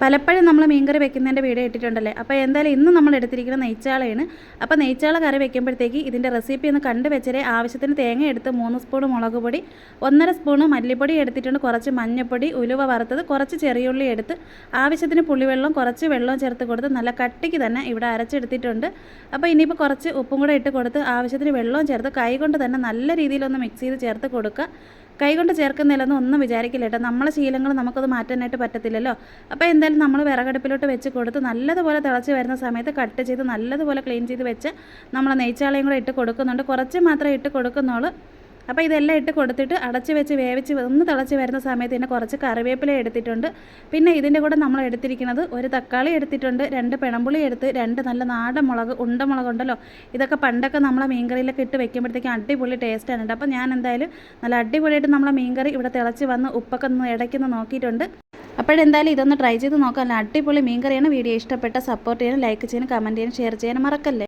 പലപ്പോഴും നമ്മൾ മീൻകറി വെക്കുന്നതിന്റെ വീഡിയോ ഇട്ടിട്ടുണ്ടല്ലേ? അപ്പോൾ എന്തായാലും ഇന്ന് നമ്മൾ എടുത്തിരിക്കുന്ന നെയ്ച്ചാളയാണ്. അപ്പോൾ നെയ്ച്ചാള കറി വെക്കുമ്പോഴത്തേക്ക് ഇതിന്റെ റെസിപ്പി ഒന്ന് കണ്ടു വെച്ചാൽ ആവശ്യത്തിന് തേങ്ങ എടുത്ത് മൂന്ന് സ്പൂൺ മുളക് പൊടി ഒന്നര സ്പൂണ് മല്ലിപ്പൊടി എടുത്തിട്ടുണ്ട്. കുറച്ച് മഞ്ഞൾപ്പൊടി ഉലുവ വറുത്തത് കുറച്ച് ചെറിയുള്ളി എടുത്ത് ആവശ്യത്തിന് പുളിവെള്ളം കുറച്ച് വെള്ളവും ചേർത്ത് കൊടുത്ത് നല്ല കട്ടിക്ക് തന്നെ ഇവിടെ അരച്ചെടുത്തിട്ടുണ്ട്. അപ്പോൾ ഇനിയിപ്പോൾ കുറച്ച് ഉപ്പും കൂടെ ഇട്ട് കൊടുത്ത് ആവശ്യത്തിന് വെള്ളവും ചേർത്ത് കൈ കൊണ്ട് തന്നെ നല്ല രീതിയിലൊന്ന് മിക്സ് ചെയ്ത് ചേർത്ത് കൊടുക്കുക. കൈകൊണ്ട് ചേർക്കുന്നില്ലെന്ന് ഒന്നും വിചാരിക്കില്ല കേട്ടോ. നമ്മളെ ശീലങ്ങൾ നമുക്കത് മാറ്റാനായിട്ട് പറ്റത്തില്ലല്ലോ. അപ്പോൾ എന്തായാലും നമ്മൾ വിറകടുപ്പിലോട്ട് വെച്ച് കൊടുത്ത് നല്ലതുപോലെ തിളച്ച് വരുന്ന സമയത്ത് കട്ട് ചെയ്ത് നല്ലതുപോലെ ക്ലീൻ ചെയ്ത് വെച്ച് നമ്മൾ നെയ്ച്ചാളയും കൂടെ ഇട്ട് കൊടുക്കുന്നുണ്ട്. കുറച്ച് മാത്രമേ ഇട്ട് കൊടുക്കുന്നുള്ളൂ. അപ്പോൾ ഇതെല്ലാം ഇട്ട് കൊടുത്തിട്ട് അടച്ച് വെച്ച് വേവിച്ച് ഒന്ന് തിളച്ച് വരുന്ന സമയത്ത് തന്നെ കുറച്ച് കറിവേപ്പില എടുത്തിട്ടുണ്ട്. പിന്നെ ഇതിന്റെ കൂടെ നമ്മൾ എടുത്തിരിക്കുന്നത് ഒരു തക്കാളി എടുത്തിട്ടുണ്ട് രണ്ട് പിണമ്പുളി എടുത്ത് രണ്ട് നല്ല നാടൻ മുളക് ഉണ്ടമുളക് ഉണ്ടല്ലോ ഇതൊക്കെ പണ്ടൊക്കെ നമ്മളെ മീൻകറിയിലൊക്കെ ഇട്ട് വെക്കുമ്പോഴത്തേക്കും അടിപൊളി ടേസ്റ്റ് ആണ് അപ്പോൾ ഞാൻ എന്തായാലും നല്ല അടിപൊളിയായിട്ട് നമ്മളെ മീൻകറി ഇവിടെ തിളച്ച് വന്ന് ഉപ്പൊക്കെ ഒന്ന് ഇടയ്ക്കൊന്ന് നോക്കിയിട്ടുണ്ട്. അപ്പോഴെന്തായാലും ഇതൊന്ന് ട്രൈ ചെയ്ത് നോക്കാം. അടിപൊളി മീൻകറിയാണ്. വീഡിയോ ഇഷ്ടപ്പെട്ട സപ്പോർട്ട് ചെയ്യാനും ലൈക്ക് ചെയ്യാനും കമന്റ് ചെയ്യാനും ഷെയർ ചെയ്യാനും മറക്കല്ലേ.